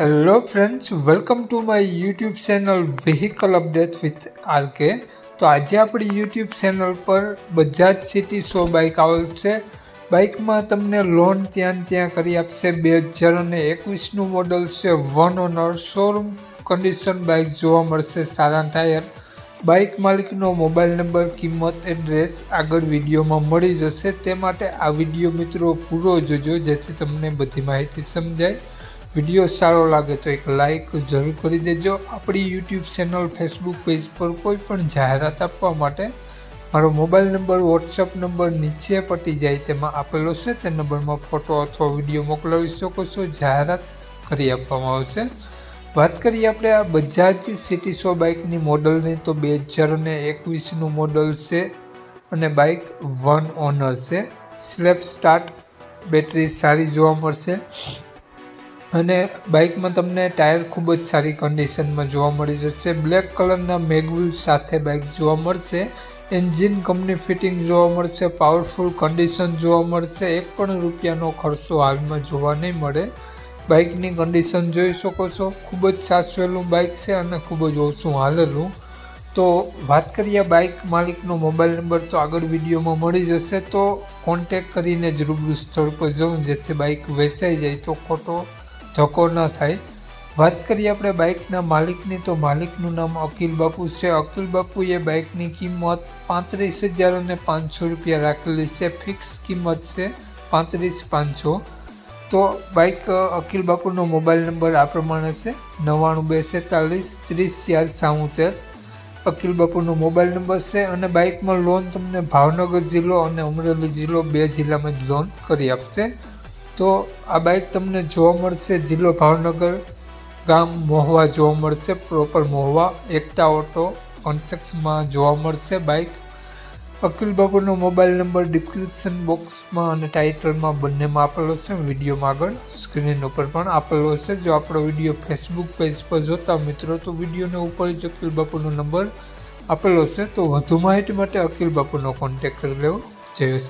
Hello friends welcome to my YouTube channel vehicle update with RK તો આજે આપણી YouTube channel પર Bajaj city સો bike આવેલ છે બાઇકમાં તમને લોન ત્યાં ત્યાં કરી આપશે. બે હજાર અને એકવીસનું મોડલ છે one owner showroom condition bike જોવા મળશે, સારા ટાયર બાઇક માલિકનો મોબાઈલ નંબર કિંમત એડ્રેસ આગળ વિડીયોમાં મળી જશે. તે માટે આ વીડિયો મિત્રો પૂરો જોજો, જેથી તમને બધી માહિતી સમજાય. વીડિયો સારો લાગે તો એક લાઈક જરૂર કરી દેજો. આપણી યુટ્યુબ ચેનલ ફેસબુક પેજ પર કોઈ પણ જાહેરાત આપવા માટે મારો મોબાઈલ નંબર વોટ્સઅપ નંબર નીચે પટી જાય તેમાં આપેલો છે. તે નંબરમાં ફોટો અથવા વીડિયો મોકલાવી શકો છો. જાહેરાત કરી આપવામાં આવશે. વાત કરીએ આપણે આ બજાજ સિટી સો બાઇકની મોડલની. તો બે હજાર અને એકવીસનું મોડલ છે અને બાઇક વન ઓનર છે. સ્લેપ સ્ટાર્ટ બેટરી સારી જોવા મળશે. અને બાઇકમાં તમને ટાયર ખૂબ જ સારી કન્ડિશનમાં જોવા મળી જશે. બ્લેક કલરના મેગવ્યુ સાથે બાઇક જોવા મળશે. એન્જિન કંપની ફિટિંગ જોવા મળશે. પાવરફુલ કન્ડિશન જોવા મળશે. એક પણ રૂપિયાનો ખર્ચો હાલમાં જોવા નહીં મળે. બાઇકની કન્ડિશન જોઈ શકો છો. ખૂબ જ સાચવેલું બાઇક છે અને ખૂબ જ ઓછું હાલેલું. તો વાત કરીએ બાઇક માલિકનો મોબાઈલ નંબર, તો આગળ વિડીયોમાં મળી જશે. તો કોન્ટેક કરીને જ રૂબરૂ સ્થળ પર જવું જેથી બાઇક વેચાઈ જાય તો ખોટો ધક્કો ન થાય. વાત કરીએ આપણે બાઇકના માલિકની, તો માલિકનું નામ અકિલ બાપુ છે. અકિલ બાપુએ બાઇકની કિંમત પાંત્રીસ હજાર અને પાંચસો રૂપિયા રાખેલી છે. ફિક્સ કિંમત છે પાંત્રીસ પાંચસો. તો બાઇક અકિલ બાપુનો મોબાઈલ નંબર આ પ્રમાણે છે. નવ્વાણું બે સેતાલીસ ત્રીસ ચાર સાઉતેર. અકિલ બાપુનો મોબાઈલ નંબર છે અને બાઇકમાં લોન તમને ભાવનગર જિલ્લો અને અમરેલી જિલ્લો બે જિલ્લામાં જ લોન કરી આપશે. તો આ બાઇક તમને જોવા મળશે. જિલ્લો ભાવનગર ગામ મોહવા જોવા મળશે. પ્રોપર મોહવા, એકતા ઓટો, કોન્સેપ્ટમાં જોવા મળશે બાઇક અકિલ બાબુનો મોબાઈલ નંબર ડિસ્ક્રિપ્શન બોક્સમાં અને ટાઇટલમાં બંનેમાં આપેલો છે. વિડીયોમાં આગળ સ્ક્રીન ઉપર પણ આપેલો છે. જો આપણો વીડિયો ફેસબુક પેજ પર જોતા મિત્રો, તો વિડીયોને ઉપર જ અકિલ બાપુનો નંબર આપેલો છે. તો વધુ માહિતી માટે અકિલ બાપુનો કોન્ટેક્ટ કરી લેવો. જય